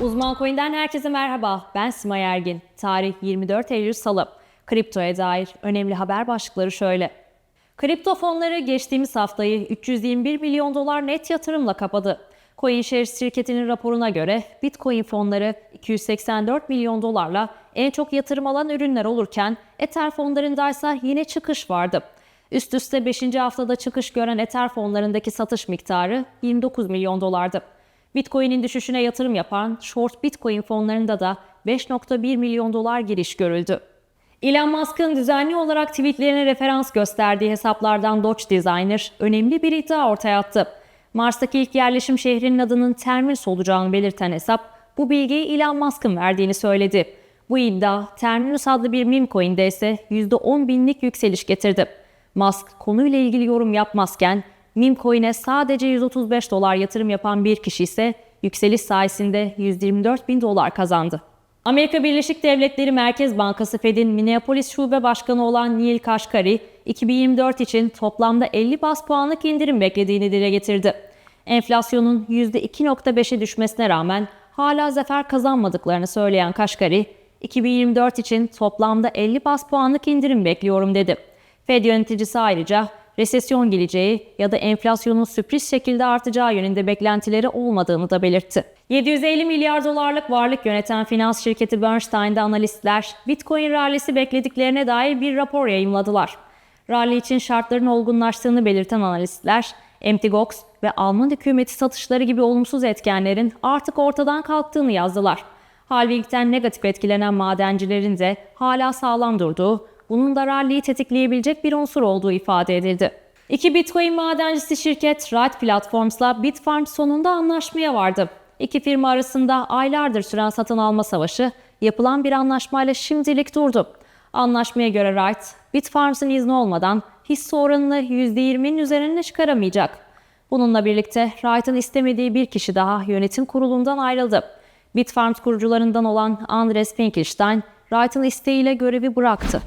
Uzman Coin'den herkese merhaba. Ben Simay Ergin. Tarih 24 Eylül Salı. Kriptoya dair önemli haber başlıkları şöyle. Kripto fonları geçtiğimiz haftayı 321 milyon dolar net yatırımla kapadı. CoinShares şirketinin raporuna göre Bitcoin fonları 284 milyon dolarla en çok yatırım alan ürünler olurken Ether fonlarındaysa yine çıkış vardı. Üst üste 5. haftada çıkış gören Ether fonlarındaki satış miktarı 29 milyon dolardı. Bitcoin'in düşüşüne yatırım yapan short Bitcoin fonlarında da 5.1 milyon dolar giriş görüldü. Elon Musk'ın düzenli olarak tweetlerine referans gösterdiği hesaplardan Doge Designer önemli bir iddia ortaya attı. Mars'taki ilk yerleşim şehrinin adının Terminus olacağını belirten hesap bu bilgiyi Elon Musk'ın verdiğini söyledi. Bu iddia Terminus adlı bir meme coin'de ise %10 binlik yükseliş getirdi. Musk konuyla ilgili yorum yapmazken meme coin'e sadece 135 dolar yatırım yapan bir kişi ise yükseliş sayesinde 124 bin dolar kazandı. Amerika Birleşik Devletleri Merkez Bankası Fed'in Minneapolis Şube Başkanı olan Neil Kashkari, 2024 için toplamda 50 bas puanlık indirim beklediğini dile getirdi. Enflasyonun %2.5'e düşmesine rağmen hala zafer kazanmadıklarını söyleyen Kashkari, 2024 için toplamda 50 bas puanlık indirim bekliyorum dedi. Fed yöneticisi ayrıca resesyon geleceği ya da enflasyonun sürpriz şekilde artacağı yönünde beklentileri olmadığını da belirtti. 750 milyar dolarlık varlık yöneten finans şirketi Bernstein'de analistler Bitcoin rallisi beklediklerine dair bir rapor yayımladılar. Rally için şartların olgunlaştığını belirten analistler, MTGOX ve Alman hükümeti satışları gibi olumsuz etkenlerin artık ortadan kalktığını yazdılar. Halving'den negatif etkilenen madencilerin de hala sağlam durduğu, bunun da rally'yi tetikleyebilecek bir unsur olduğu ifade edildi. İki Bitcoin madencisi şirket Right Platforms'la Bitfarm sonunda anlaşmaya vardı. İki firma arasında aylardır süren satın alma savaşı yapılan bir anlaşmayla şimdilik durdu. Anlaşmaya göre Wright, Bitfarms'ın izni olmadan hisse oranını %20'nin üzerine çıkaramayacak. Bununla birlikte Wright'ın istemediği bir kişi daha yönetim kurulundan ayrıldı. Bitfarms kurucularından olan Andres Finkelstein, Wright'ın isteğiyle görevi bıraktı.